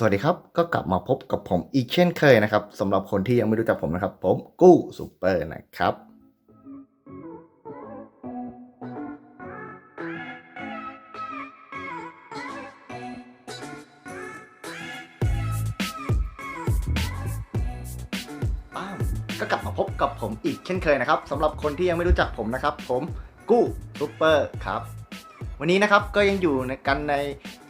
สวัสดีครับ ก็กลับมาพบกับผมอีกเช่นเคยนะครับสำหรับคนที่ยังไม่รู้จักผมนะครับ ผมกู้ซูเปอร์นะครับอ้าก็กลับมาพบกับผมอีกเช่นเคยนะครับสำหรับคนที่ยังไม่รู้จักผมนะครับ ผมกู้ซูเปอร์ครับ วันนี้นะครับก็ยังอยู่ในกันใน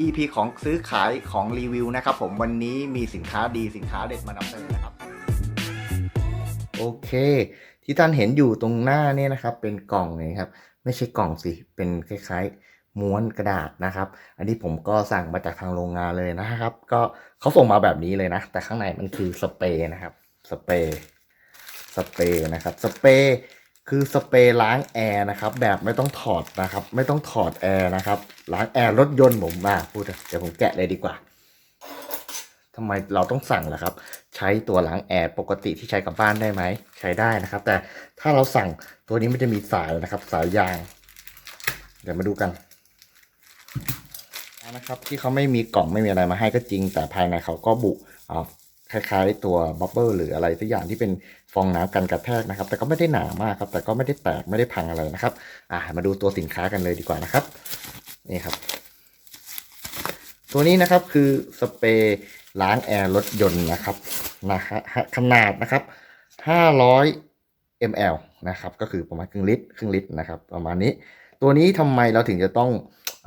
EP ของซื้อขายของรีวิวนะครับผมวันนี้มีสินค้าดีสินค้าเด็ดมานำเสนอนะครับ โอเค ที่ท่านเห็นอยู่ตรงหน้าเนี่ยนะครับ เป็นกล่องนะครับ ไม่ใช่กล่องสิ เป็นคล้ายๆ ม้วนกระดาษนะครับ อันนี้ผมก็สั่งมาจากทางโรงงานเลยนะครับ ก็เขาส่งมาแบบนี้เลยนะ แต่ข้างในมันคือสเปรย์นะครับสเปรย์สเปรย์นะครับสเปรย์ คือสเปรย์ล้างแอร์นะครับ แบบไม่ต้องถอดนะครับ ไม่ต้องถอดแอร์นะครับล้างแอร์รถยนต์ผมมาพูดเดี๋ยวผมแกะเลยดีกว่าทำไมเราต้องสั่งล่ะครับ ใช้ตัวล้างแอร์ปกติที่ใช้กับบ้านได้ไหมใช้ได้นะครับ แต่ถ้าเราสั่งตัวนี้มันจะมีสายนะครับ สายยาง เดี๋ยวมาดูกันนะครับที่เขาไม่มีกล่องไม่มีอะไรมาให้ก็จริง แต่ภายในเขาก็บุอ่า คล้ายๆ ตัวบับเบิลหรืออะไรสักอย่างที่เป็นฟองน้ำกันกระแทกนะครับ แต่ก็ไม่ได้หนามากครับ แต่ก็ไม่ได้แตกไม่ได้พังอะไรนะครับ อ่ามาดูตัวสินค้ากันเลยดีกว่านะครับ นี่ครับ ตัวนี้นะครับคือสเปรย์ล้างแอร์รถยนต์นะครับนะฮะขนาดนะครับ 500 ml นะครับ ก็คือประมาณครึ่งลิตรครึ่งลิตรนะครับ ประมาณนี้ ตัวนี้ทำไมเราถึงจะต้อง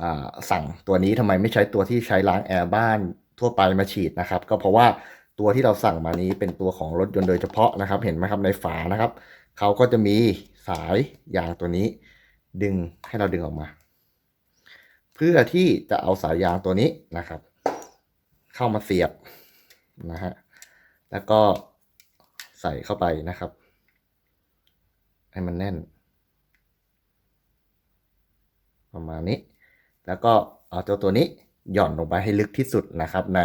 อสั่งตัวนี้ทำไมไม่ใช้ตัวที่ใช้ล้างแอร์บ้านทั่วไปมาฉีดนะครับ ก็เพราะว่า ตัวที่เราสั่งมานี้เป็นตัวของรถยนต์โดยเฉพาะนะครับ เห็นไหมครับในฝานะครับเขาก็จะมีสายยางตัวนี้ ดึงให้เราดึงออกมา เพื่อที่จะเอาสายยางตัวนี้นะครับ เข้ามาเสียบนะฮะแล้วก็ใส่เข้าไปนะครับให้มันแน่น ประมาณนี้ แล้วก็เอาเจ้าตัวนี้หย่อนลงไปให้ลึกที่สุดนะครับใน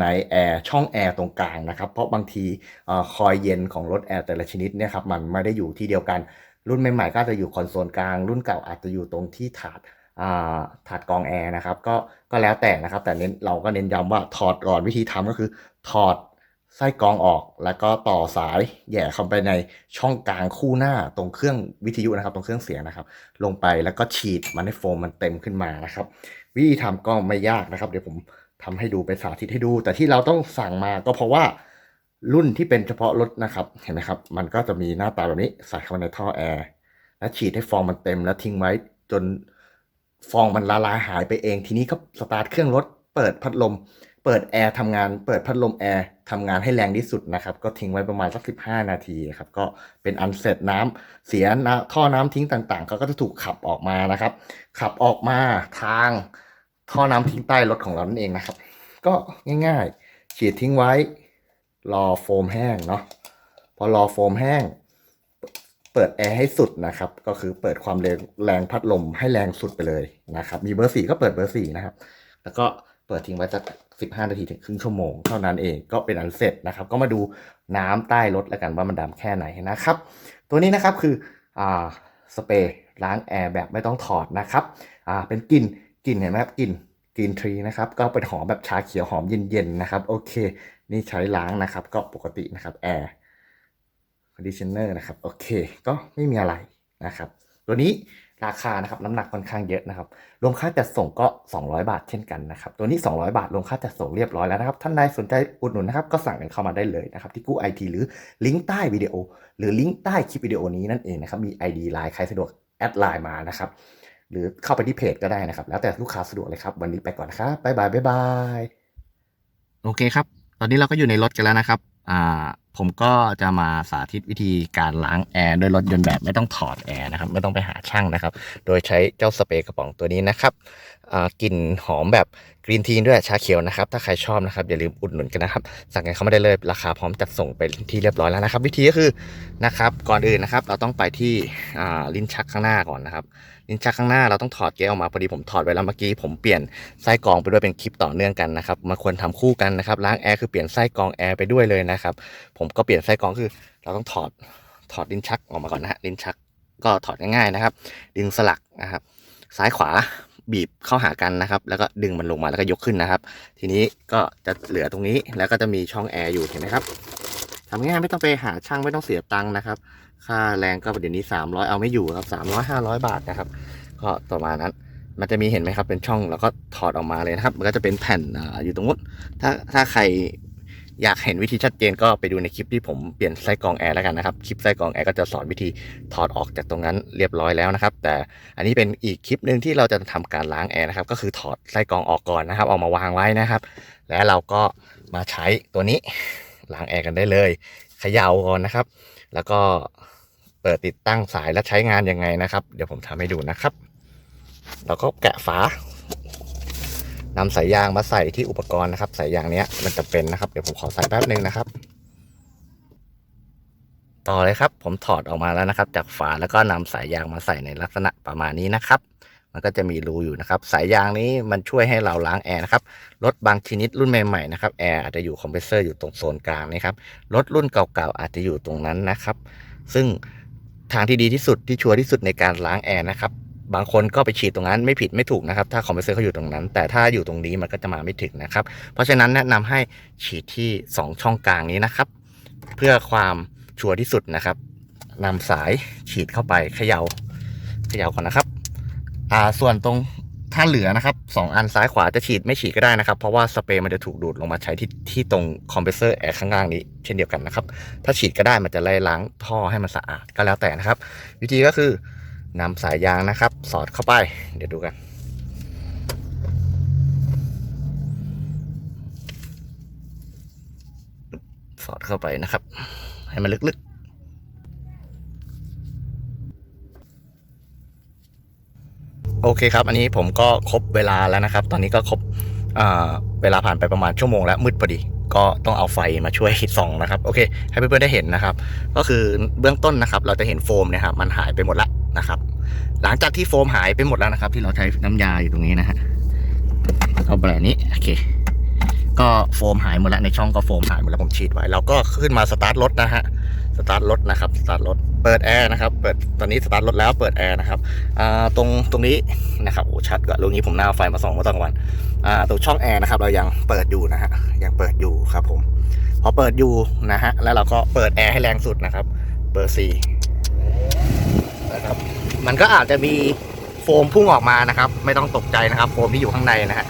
ในแอร์ช่องแอร์ตรงกลางนะครับ เพราะบางทีอคอยเย็นของรถแอร์แต่ละชนิดเนี่ยครับมันไม่ได้อยู่ที่เดียวกัน รุ่นใหม่ๆก็จะอยู่คอนโซลกลาง รุ่นเก่าอาจจะอยู่ตรงที่ถาดถาดกองแอร์นะครับก็ก็แล้วแต่นะครับ แต่เน้นเราก็เน้นย้ำว่าถอดก่อนวิธีทำก็คือ ถอดไส้กองออก แล้วก็ต่อสายแย่เข้าไปในช่องกลางคู่หน้าตรงเครื่องวิทยุนะครับ ตรงเครื่องเสียงนะครับ ลงไปแล้วก็ฉีดมันให้โฟมมันเต็มขึ้นมานะครับ วิธีทำก็ไม่ยากนะครับ เดี๋ยวผม ทำให้ดูไปสาธิตให้ดู แต่ที่เราต้องสั่งมาก็เพราะว่ารุ่นที่เป็นเฉพาะรถนะครับ เห็นไหมครับ มันก็จะมีหน้าตาแบบนี้ใส่เข้าไปในท่อแอร์แล้วฉีดให้ฟองมันเต็มแล้วทิ้งไว้จนฟองมันละลายหายไปเอง ทีนี้ก็สตาร์ทเครื่องรถ เปิดพัดลม เปิดแอร์ทำงาน เปิดพัดลมแอร์ทำงานให้แรงที่สุดนะครับ ก็ทิ้งไว้ประมาณสัก 15 นาทีครับ ก็เป็นอันเสร็จน้ำเสียน้ำท่อน้ำทิ้งต่างๆก็ก็จะถูกขับออกมานะครับ ขับออกมาทาง ท่อน้ำทิ้งใต้รถของเรานั่นเองนะครับ ก็ง่ายๆ ฉีดทิ้งไว้ รอโฟมแห้งเนาะพอรอโฟมแห้ง เปิดแอร์ให้สุดนะครับ ก็คือเปิดความแรงแรงพัดลมให้แรงสุดไปเลยนะครับ มีเบอร์สี่ก็เปิดเบอร์สี่นะครับ แล้วก็เปิดทิ้งไว้สักสิบห้านาทีถึงครึ่งชั่วโมงเท่านั้นเองก็เป็นอันเสร็จนะครับ ก็มาดูน้ำใต้รถแล้วกันว่ามันดำแค่ไหนนะครับ ตัวนี้นะครับคืออ่าสเปรย์ล้างแอร์แบบไม่ต้องถอดนะครับอ่าเป็นกลิ่น กลิ่นเห็นไหมครับกลิ่นกลิ่นทรีนะครับ ก็เป็นหอมแบบชาเขียวหอมเย็นๆนะครับ โอเค นี่ใช้ล้างนะครับ ก็ปกตินะครับแอร์คอนดิชเนอร์นะครับ โอเค ก็ไม่มีอะไรนะครับ ตัวนี้ราคานะครับน้ำหนักค่อนข้างเยอะนะครับ รวมค่าจัดส่งก็ 200 บาทเช่นกันนะครับ ตัวนี้ 200 บาทรวมค่าจัดส่งเรียบร้อยแล้วนะครับ ท่านใดสนใจอุดหนุนนะครับ ก็สั่งกันเข้ามาได้เลยนะครับ ที่กู้ไอทีหรือลิงก์ใต้วิดีโอ หรือลิงก์ใต้คลิปวิดีโอนี้นั่นเองนะครับ มี ID ไลน์ใครสะดวกแอดไลน์มานะครับ หรือเข้าไปที่เพจก็ได้นะครับ แล้วแต่ลูกค้าสะดวกเลยครับ วันนี้ไปก่อนนะครับบ๊ายบายบ๊ายบายโอเคครับ ตอนนี้เราก็อยู่ในรถกันแล้วนะครับอ่าผมก็จะมาสาธิตวิธีการล้างแอร์ด้วยรถยนต์แบบไม่ต้องถอดแอร์นะครับ ไม่ต้องไปหาช่างนะครับ โดยใช้เจ้าสเปรย์กระป๋องตัวนี้นะครับกลิ่นหอมแบบ กรีนทีนด้วยชาเขียวนะครับ ถ้าใครชอบนะครับ อย่าลืมอุดหนุนกันนะครับ สั่งกันเข้ามาได้เลยราคาพร้อมจัดส่งไปที่เรียบร้อยแล้วนะครับ วิธีก็คือนะครับ ก่อนอื่นนะครับ เราต้องไปที่ลิ้นชักข้างหน้าก่อนนะครับ ลิ้นชักข้างหน้าเราต้องถอดแก้วออกมาพอดีผมถอดไว้แล้วเมื่อกี้ผมเปลี่ยนไส้กรองไปด้วยเป็นคลิปต่อเนื่องกันนะครับมาควรทำคู่กันนะครับล้างแอร์คือเปลี่ยนไส้กรองแอร์ไปด้วยเลยนะครับผมก็เปลี่ยนไส้กรองคือ เราต้องถอดถอดลิ้นชักออกมาก่อนนะฮะลิ้นชักก็ถอดง่ายๆนะครับ ดึงสลักนะครับ ซ้ายขวา บีบเข้าหากันนะครับ แล้วก็ดึงมันลงมาแล้วก็ยกขึ้นนะครับ ทีนี้ก็จะเหลือตรงนี้แล้วก็จะมีช่องแอร์อยู่เห็นไหมครับทำง่ายไม่ต้องไปหาช่างไม่ต้องเสียตังค์นะครับ ค่าแรงก็เดี๋ยวนี้ 300 เอาไม่อยู่ครับ300 500 บาทนะครับ ก็ประมานั้น มันจะมีเห็นไหมครับเป็นช่องแล้วก็ถอดออกมาเลยนะครับ มันก็จะเป็นแผ่นอยู่ตรงนู้นถ้าถ้าใคร อยากเห็นวิธีชัดเจนก็ไปดูในคลิปที่ผมเปลี่ยนไส้กรองแอร์แล้วกันนะครับ คลิปไส้กรองแอร์ก็จะสอนวิธีถอดออกจากตรงนั้นเรียบร้อยแล้วนะครับ แต่อันนี้เป็นอีกคลิปหนึ่งที่เราจะทำการล้างแอร์นะครับ ก็คือถอดไส้กรองออกก่อนนะครับ เอามาวางไว้นะครับ แล้วเราก็มาใช้ตัวนี้ล้างแอร์กันได้เลยเขย่าก่อนนะครับ แล้วก็เปิดติดตั้งสายและใช้งานยังไงนะครับ เดี๋ยวผมทำให้ดูนะครับ เราก็แกะฝา นำสายยางมาใส่ที่อุปกรณ์นะครับสายยางเนี้ยมันจะเป็นนะครับ เดี๋ยวผมขอใส่แป๊บนึงนะครับ ต่อเลยครับ ผมถอดออกมาแล้วนะครับ จากฝาแล้วก็นำสายยางมาใส่ในลักษณะประมาณนี้นะครับ มันก็จะมีรูอยู่นะครับ สายยางนี้มันช่วยให้เราล้างแอร์นะครับรถบางชนิดรุ่นใหม่ๆนะครับแอร์อาจจะอยู่คอมเพรสเซอร์อยู่ตรงโซนกลางนะครับรถรุ่นเก่าๆอาจจะอยู่ตรงนั้นนะครับ ซึ่งทางที่ดีที่สุดที่ชัวร์ที่สุดในการล้างแอร์นะครับ บางคนก็ไปฉีดตรงนั้นไม่ผิดไม่ถูกนะครับ ถ้าคอมเพรสเซอร์เขาอยู่ตรงนั้น แต่ถ้าอยู่ตรงนี้มันก็จะมาไม่ถึงนะครับ เพราะฉะนั้นแนะนำให้ฉีดที่ 2 ช่องกลางนี้นะครับ เพื่อความชัวร์ที่สุดนะครับนำสายฉีดเข้าไปเขยา่าเขย่าก่อนนะครับ อ่าส่วนตรงถ้าเหลือนะครับสองอันซ้ายขวาจะฉีดไม่ฉีดก็ได้นะครับ เพราะว่าสเปรย์มันจะถูกดูดลงมาใช้ที่ที่ตรงคอมเพรสเซอร์แอร์ข้างล่างนี้เช่นเดียวกันนะครับ ถ้าฉีดก็ได้มันจะไล่ล้างท่อให้มันสะอาดก็แล้วแต่นะครับ วิธีก็คือ นำสายยางนะครับ สอดเข้าไป เดี๋ยวดูกัน สอดเข้าไปนะครับ ให้มันลึกๆโอเคครับ อันนี้ผมก็ครบเวลาแล้วนะครับ ตอนนี้ก็ครบเวลาผ่านไปประมาณชั่วโมงแล้วมืดพอดี ก็ต้องเอาไฟมาช่วยส่องนะครับ โอเค ให้เพื่อนๆได้เห็นนะครับ ก็คือเบื้องต้นนะครับ เราจะเห็นโฟมเนะครับ มันหายไปหมดแล้ว นะครับ หลังจากที่โฟมหายไปหมดแล้วนะครับ ที่เราใช้น้ำยาอยู่ตรงนี้นะฮะเอาแบบนี้โอเค ก็โฟมหายหมดแล้วในช่องก็โฟมหายหมดแล้วผมฉีดไว้เราก็ขึ้นมาสตาร์ทรถนะฮะสตาร์ทรถนะครับสตาร์ทรถเปิดแอร์นะครับเปิดตอนนี้สตาร์ทรถแล้วเปิดแอร์นะครับอ่าตรงตรงนี้นะครับโอ้ชัดกว่าลุงนี้ผมหน้าไฟมาสองเมื่อตอนวันอ่าตรงช่องแอร์นะครับเรายังเปิดอยู่นะฮะยังเปิดอยู่ครับผมพอเปิดอยู่นะฮะแล้วเราก็เปิดแอร์ให้แรงสุดนะครับเบอร์สี่ มันก็อาจจะมีโฟมพุ่งออกมานะครับ ไม่ต้องตกใจนะครับ โฟมที่อยู่ข้างในนะฮะ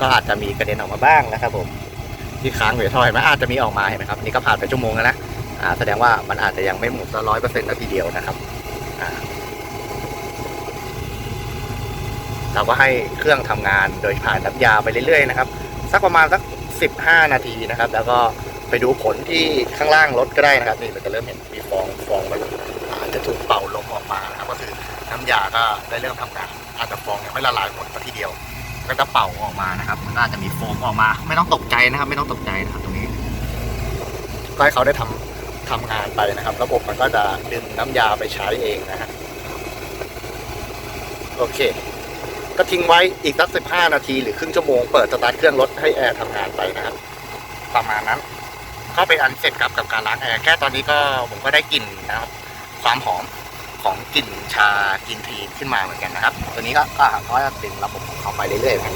ก็อาจจะมีกระเด็นออกมาบ้างนะครับผมที่ค้างอยู่ท่อเห็นไหมอาจจะมีออกมาเห็นไหมครับนี่ก็ผ่านไปชั่วโมงแล้วนะอ่าแสดงว่ามันอาจจะยังไม่หมดร้อยเปอร์เซ็นต์ทีเดียวนะครับอ่าเราก็ให้เครื่องทำงานโดยผ่านน้ำยาไปเรื่อยๆนะครับสักประมาณสักสิบห้านาทีนะครับ แล้วก็ไปดูผลที่ข้างล่างรถก็ได้นะครับนี่เราจะเริ่มเห็นมีฟองฟองมันอาจจะถูกเป่าลมออกมานะครับก็คือ น้ำยาก็ได้เริ่มทำงานอาจจะฟองยังไม่ละลายหมดมาทีเดียว ก็จะเป่าออกมานะครับ มันก็อาจจะมีโฟมออกมา ไม่ต้องตกใจนะครับ ไม่ต้องตกใจนะครับตรงนี้ก็ให้เขาได้ทำทำงานไปนะครับ ระบบมันก็จะดึงน้ำยาไปใช้เองนะฮะโอเค ก็ทิ้งไว้อีกสักสิบห้านาทีหรือครึ่งชั่วโมงเปิดสตาร์ทเครื่องรถให้แอร์ทำงานไปนะครับประมาณนั้นก็เป็นอันเสร็จครับกับการล้างแอร์แค่ตอนนี้ก็ผมก็ได้กลิ่นนะครับ ความหอม ของกลิ่นชากลิ่นทีขึ้นมาเหมือนกันนะครับ ตัวนี้ก็ก็เขาจะดึงระบบของเขาไปเรื่อยๆครับ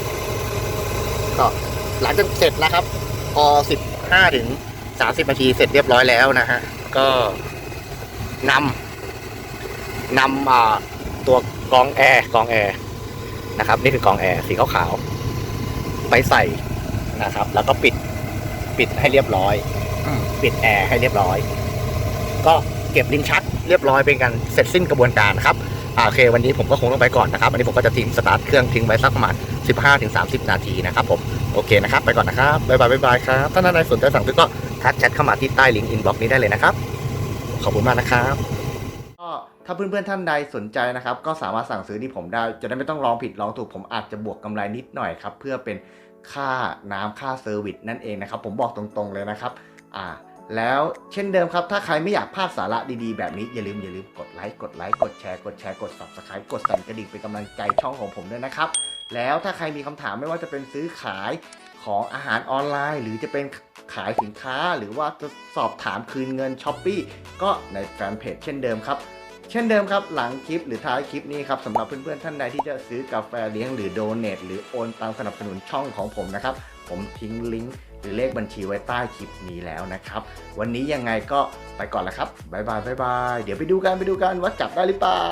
ก็หลังจากเสร็จนะครับ พอสิบห้าถึงสามสิบนาทีเสร็จเรียบร้อยแล้วนะฮะก็นำนำตัวกองแอร์กองแอร์นะครับ นี่คือกองแอร์สีขาวๆไปใส่นะครับ แล้วก็ปิดปิดให้เรียบร้อย ปิดแอร์ให้เรียบร้อย ก็เก็บลิ้นชัก เรียบร้อยเป็นการเสร็จสิ้นกระบวนการนะครับโอเควันนี้ผมก็คงต้องไปก่อนนะครับวันนี้ผมก็จะทิ้งสตาร์ทเครื่องทิ้งไว้สักประมาณ 15-30 นาทีนะครับผมโอเคนะครับไปก่อนนะครับบ๊ายบายบ๊ายบายครับถ้าท่านใดสนใจสั่งซื้อก็ทักแชทเข้ามาที่ใต้ลิงก์อินบ็อกซ์นี้ได้เลยนะครับขอบคุณมากนะครับก็ถ้าเพื่อนๆท่านใดสนใจนะครับ ก็สามารถสั่งซื้อที่ผมได้ จะได้ไม่ต้องลองผิดลองถูกผมอาจจะบวกกำไรนิดหน่อยครับเพื่อเป็นค่าน้ำค่าเซอร์วิสนั่นเองนะครับ ผมบอกตรงๆเลยนะครับ อ่า แล้วเช่นเดิมครับ ถ้าใครไม่อยากพลาดสาระดีๆ แบบนี้ อย่าลืมอย่าลืมกดไลค์กดไลค์กดแชร์กดแชร์กด subscribe กดสั่นกระดิ่งเป็นกำลังใจช่องของผมด้วยนะครับ แล้วถ้าใครมีคำถามไม่ว่าจะเป็นซื้อขายของอาหารออนไลน์ หรือจะเป็นขายสินค้า หรือว่าจะสอบถามคืนเงินช้อปปีก็ในแฟนเพจเช่นเดิมครับ เช่นเดิมครับ หลังคลิปหรือท้ายคลิปนี้ครับสำหรับเพื่อนๆท่านใดที่จะซื้อกาแฟเลี้ยงหรือโดเนทหรือโอนตังสนับสนุนช่องของผมนะครับผมทิ้งลิงก์ รือเลขบัญชีไว้ใต้คลิปนี้แล้วนะครับ วันนี้ยังไงก็ไปก่อนละครับบายบายบายบายเดี๋ยวไปดูกันไปดูกันว่าจับได้หรือเปล่า